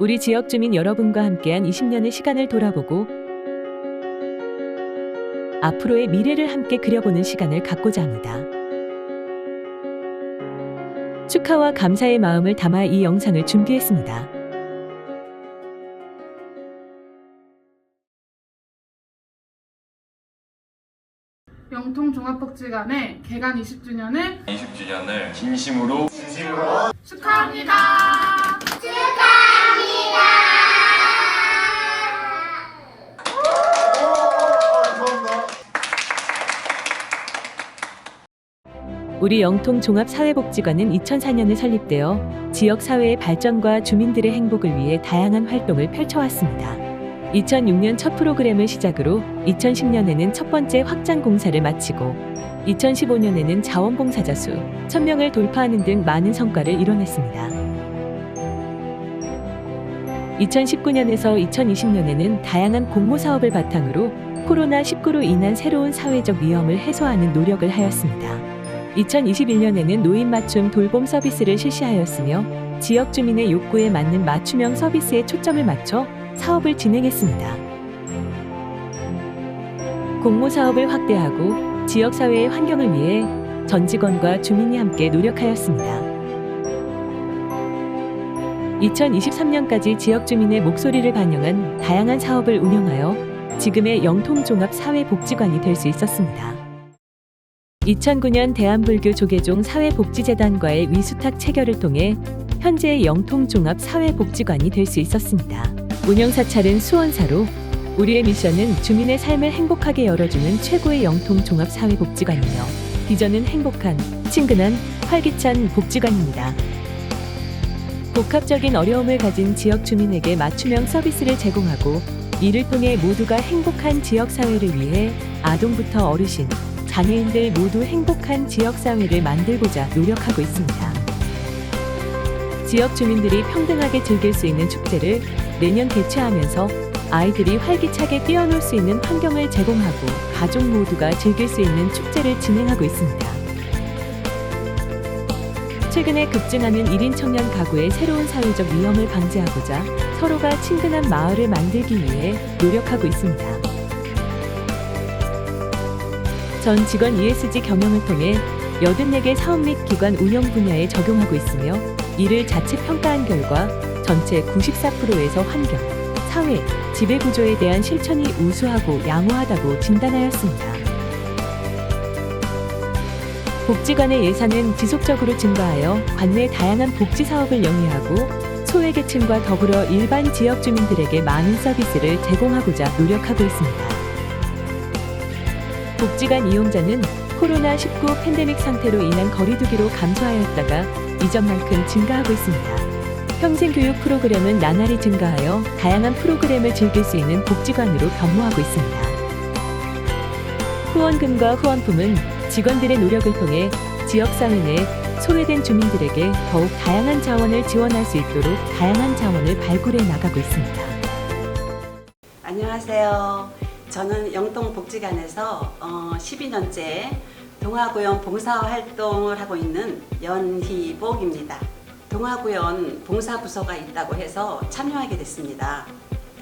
우리 지역 주민 여러분과 함께한 20년의 시간을 돌아보고 앞으로의 미래를 함께 그려보는 시간을 갖고자 합니다. 축하와 감사의 마음을 담아 이 영상을 준비했습니다. 영통 종합복지관의 개관 20주년을 20주년을 진심으로 축하합니다. 우리 영통 종합사회복지관은 2004년에 설립되어 지역 사회의 발전과 주민들의 행복을 위해 다양한 활동을 펼쳐왔습니다. 2006년 첫 프로그램을 시작으로 2010년에는 첫 번째 확장 공사를 마치고 2015년에는 자원봉사자 수 1000명을 돌파하는 등 많은 성과를 이뤄냈습니다. 2019년에서 2020년에는 다양한 공모 사업을 바탕으로 코로나19로 인한 새로운 사회적 위험을 해소하는 노력을 하였습니다. 2021년에는 노인 맞춤 돌봄 서비스를 실시하였으며 지역 주민의 욕구에 맞는 맞춤형 서비스에 초점을 맞춰 사업을 진행했습니다. 공모 사업을 확대하고 지역 사회의 환경을 위해 전 직원과 주민이 함께 노력하였습니다. 2023년까지 지역 주민의 목소리를 반영한 다양한 사업을 운영하여 지금의 영통종합사회복지관이 될 수 있었습니다. 2009년 대한불교 조계종 사회복지재단과의 위수탁 체결을 통해 현재의 영통종합사회복지관이 될 수 있었습니다. 운영 사찰은 수원사로 우리의 미션은 주민의 삶을 행복하게 열어주는 최고의 영통종합사회복지관이며 비전은 행복한, 친근한, 활기찬 복지관입니다. 복합적인 어려움을 가진 지역 주민에게 맞춤형 서비스를 제공하고 이를 통해 모두가 행복한 지역 사회를 위해 아동부터 어르신, 장애인들 모두 행복한 지역 사회를 만들고자 노력하고 있습니다. 지역 주민들이 평등하게 즐길 수 있는 축제를 매년 개최하면서 아이들이 활기차게 뛰어놀 수 있는 환경을 제공하고 가족 모두가 즐길 수 있는 축제를 진행하고 있습니다. 최근에 급증하는 1인 청년 가구의 새로운 사회적 위험을 방지하고자 서로가 친근한 마을을 만들기 위해 노력하고 있습니다. 전 직원 ESG 경영을 통해 84개 사업 및 기관 운영 분야에 적용하고 있으며 이를 자체 평가한 결과 전체 94%에서 환경, 사회, 지배 구조에 대한 실천이 우수하고 양호하다고 진단하였습니다. 복지관의 예산은 지속적으로 증가하여 관내 다양한 복지 사업을 영위하고 소외계층과 더불어 일반 지역 주민들에게 많은 서비스를 제공하고자 노력하고 있습니다. 복지관 이용자는 코로나19 팬데믹 상태로 인한 거리두기로 감소하였다가 이전만큼 증가하고 있습니다. 평생교육 프로그램은 나날이 증가하여 다양한 프로그램을 즐길 수 있는 복지관으로 변모하고 있습니다. 후원금과 후원품은 직원들의 노력을 통해 지역사회 내 소외된 주민들에게 더욱 다양한 자원을 지원할 수 있도록 다양한 자원을 발굴해 나가고 있습니다. 안녕하세요. 저는 영동복지관에서 어, 12년째 동화구연 봉사활동을 하고 있는 연희복입니다. 동화구연 봉사부서가 있다고 해서 참여하게 됐습니다.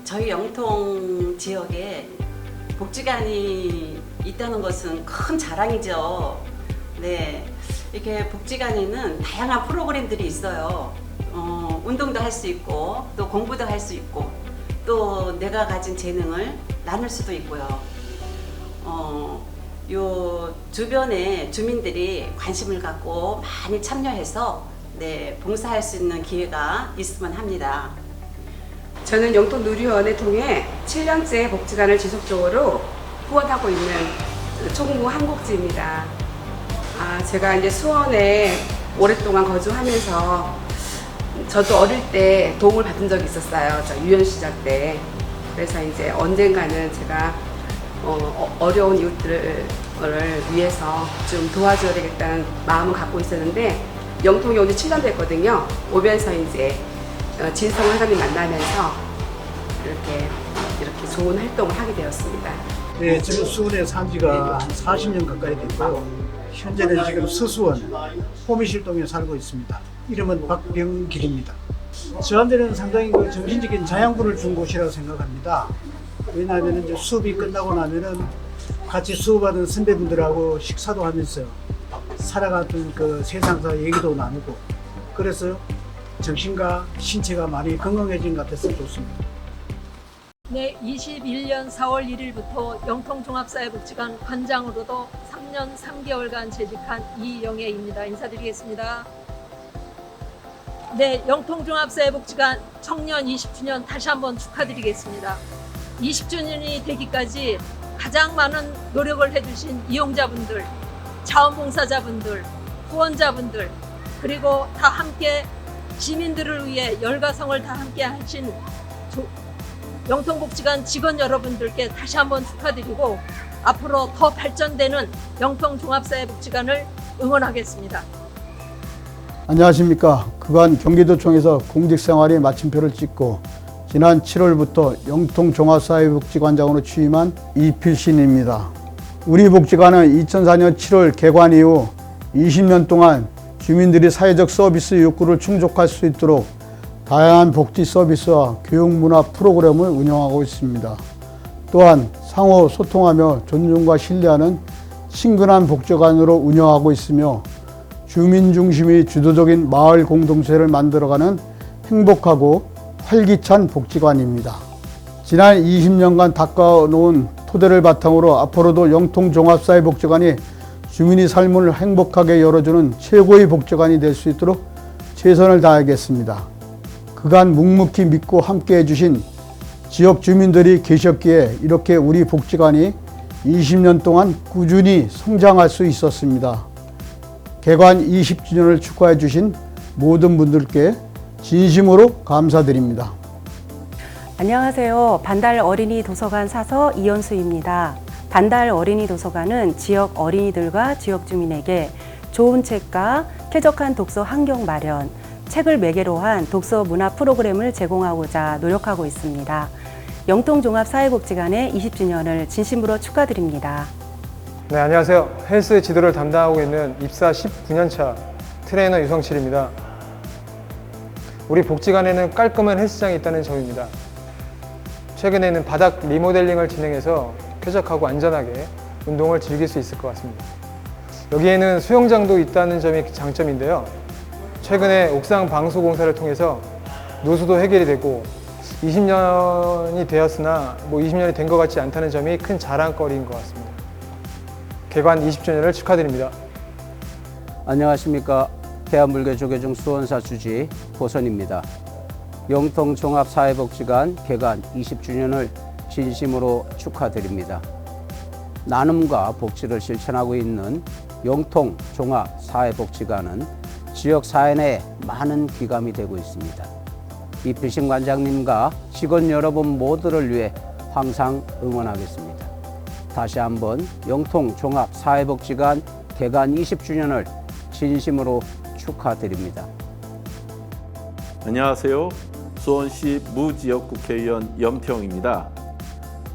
저희 영통 지역에 복지관이 있다는 것은 큰 자랑이죠. 네. 이렇게 복지관에는 다양한 프로그램들이 있어요. 어, 운동도 할 수 있고, 또 공부도 할 수 있고, 또 내가 가진 재능을 나눌 수도 있고요. 어, 요 주변에 주민들이 관심을 갖고 많이 참여해서 네, 봉사할 수 있는 기회가 있으면 합니다. 저는 영동 누리원을 통해 7년째 복지관을 지속적으로 후원하고 있는 총무 한국지입니다. 아, 제가 이제 수원에 오랫동안 거주하면서 저도 어릴 때 도움을 받은 적이 있었어요. 저 유년 시절 때. 그래서 이제 언젠가는 제가 어, 어려운 이웃들을 위해서 좀 도와줘야 되겠다는 마음을 갖고 있었는데 온지 7년 됐거든요. 오면서 이제 어, 진성 회장님 만나면서 이렇게 이렇게 좋은 활동을 하게 되었습니다. 네, 지금 수원에 산 지가 한 40년 가까이 됐고요. 현재는 지금 서수원 호미실동에 살고 있습니다. 이름은 박병길입니다. 저한테는 상당히 그 정신적인 자양분을 준 곳이라고 생각합니다. 왜냐하면 이제 수업이 끝나고 나면은 같이 수업하던 선배분들하고 식사도 하면서 살아갔던 그 세상사 얘기도 나누고 그래서 정신과 신체가 많이 건강해진 것 같아서 좋습니다. 네, 21년 4월 1일부터 영통종합사회복지관 관장으로도 3년 3개월간 재직한 이영애입니다. 인사드리겠습니다. 네, 영통종합사회복지관 청년 20주년 다시 한번 축하드리겠습니다. 20주년이 되기까지 가장 많은 노력을 해주신 이용자분들, 자원봉사자분들, 후원자분들, 그리고 다 함께 시민들을 위해 열과성을 다 함께 하신 조- 영통복지관 직원 여러분들께 다시 한번 축하드리고 앞으로 더 발전되는 영통종합사회복지관을 응원하겠습니다. 안녕하십니까. 그간 경기도청에서 공직생활의 마침표를 찍고 지난 7월부터 영통종합사회복지관장으로 취임한 이필신입니다. 우리 복지관은 2004년 7월 개관 이후 20년 동안 주민들이 사회적 서비스 욕구를 충족할 수 있도록 다양한 복지 서비스와 교육 문화 프로그램을 운영하고 있습니다. 또한 상호 소통하며 존중과 신뢰하는 친근한 복지관으로 운영하고 있으며 주민 중심의 주도적인 마을 공동체를 만들어가는 행복하고 활기찬 복지관입니다. 지난 20년간 닦아놓은 토대를 바탕으로 앞으로도 영통 종합사회복지관이 주민의 삶을 행복하게 열어주는 최고의 복지관이 될 수 있도록 최선을 다하겠습니다. 그간 묵묵히 믿고 함께 해주신 지역 주민들이 계셨기에 이렇게 우리 복지관이 20년 동안 꾸준히 성장할 수 있었습니다. 개관 20주년을 축하해 주신 모든 분들께 진심으로 감사드립니다. 안녕하세요. 반달 어린이 도서관 사서 이연수입니다. 반달 어린이 도서관은 지역 어린이들과 지역 주민에게 좋은 책과 쾌적한 독서 환경 마련, 책을 매개로 한 독서 문화 프로그램을 제공하고자 노력하고 있습니다. 영통종합사회복지관의 20주년을 진심으로 축하드립니다. 네, 안녕하세요. 헬스 지도를 담당하고 있는 입사 19년차 트레이너 유성칠입니다. 우리 복지관에는 깔끔한 헬스장이 있다는 점입니다. 최근에는 바닥 리모델링을 진행해서 쾌적하고 안전하게 운동을 즐길 수 있을 것 같습니다. 여기에는 수영장도 있다는 점이 장점인데요. 최근에 옥상 방수 공사를 통해서 노수도 해결이 되고 20년이 되었으나 뭐 20년이 된 것 같지 않다는 점이 큰 자랑거리인 것 같습니다. 개관 20주년을 축하드립니다. 안녕하십니까. 대한불교 조계종 수원사 주지 보선입니다. 영통 종합사회복지관 개관 20주년을 진심으로 축하드립니다. 나눔과 복지를 실천하고 있는 영통 종합사회복지관은 지역 사회 내에 많은 귀감이 되고 있습니다. 이필신 관장님과 직원 여러분 모두를 위해 항상 응원하겠습니다. 다시 한번 영통 종합 사회복지관 개관 20주년을 진심으로 축하드립니다. 안녕하세요. 수원시 무지역 국회의원 염태영입니다.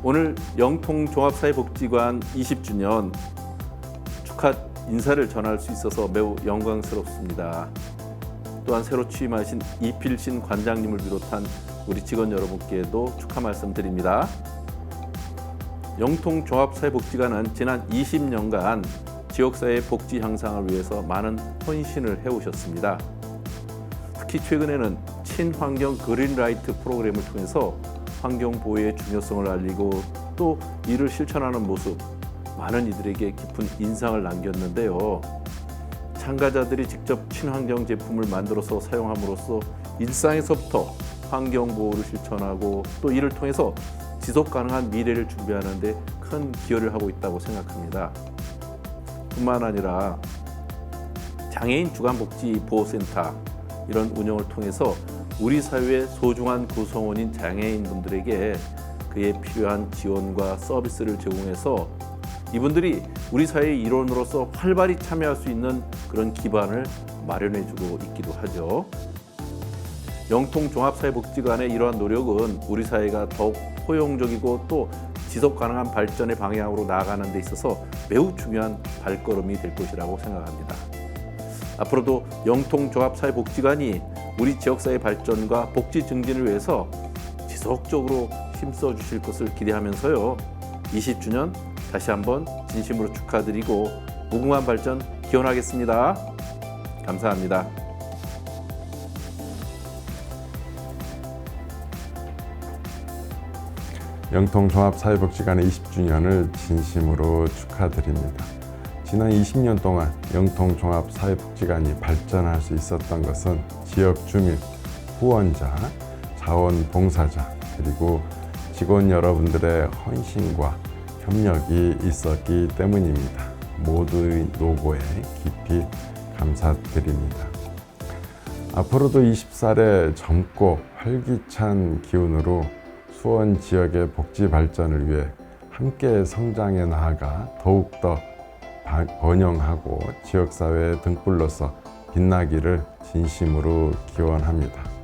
오늘 영통 종합사회복지관 20주년 축하 인사를 전할 수 있어서 매우 영광스럽습니다. 또한 새로 취임하신 이필신 관장님을 비롯한 우리 직원 여러분께도 축하 말씀드립니다. 영통 종합사회복지관은 지난 20년간 지역사회 복지 향상을 위해서 많은 헌신을 해오셨습니다. 특히 최근에는 친환경 그린라이트 프로그램을 통해서 환경 보호의 중요성을 알리고 또 이를 실천하는 모습 많은 이들에게 깊은 인상을 남겼는데요. 참가자들이 직접 친환경 제품을 만들어서 사용함으로써 일상에서부터 환경 보호를 실천하고 또 이를 통해서 지속 가능한 미래를 준비하는 데 큰 기여를 하고 있다고 생각합니다. 뿐만 아니라 장애인 주간 복지 보호센터 이런 운영을 통해서 우리 사회의 소중한 구성원인 장애인 분들에게 그에 필요한 지원과 서비스를 제공해서 이분들이 우리 사회의 일원으로서 활발히 참여할 수 있는 그런 기반을 마련해주고 있기도 하죠. 영통 종합사회복지관의 이러한 노력은 우리 사회가 더욱 포용적이고 또 지속 가능한 발전의 방향으로 나아가는 데 있어서 매우 중요한 발걸음이 될 것이라고 생각합니다. 앞으로도 영통 종합사회복지관이 우리 지역사회 발전과 복지 증진을 위해서 지속적으로 힘써 주실 것을 기대하면서요. 20주년 다시 한번 진심으로 축하드리고 무궁한 발전 기원하겠습니다. 감사합니다. 영통종합사회복지관의 20주년을 진심으로 축하드립니다. 지난 20년 동안 영통종합사회복지관이 발전할 수 있었던 것은 지역 주민, 후원자, 자원봉사자, 그리고 직원 여러분들의 헌신과 협력이 있었기 때문입니다. 모두의 노고에 깊이 감사드립니다. 앞으로도 20살의 젊고 활기찬 기운으로 수원 지역의 복지 발전을 위해 함께 성장해 나아가 더욱더 번영하고 지역사회의 등불로서 빛나기를 진심으로 기원합니다.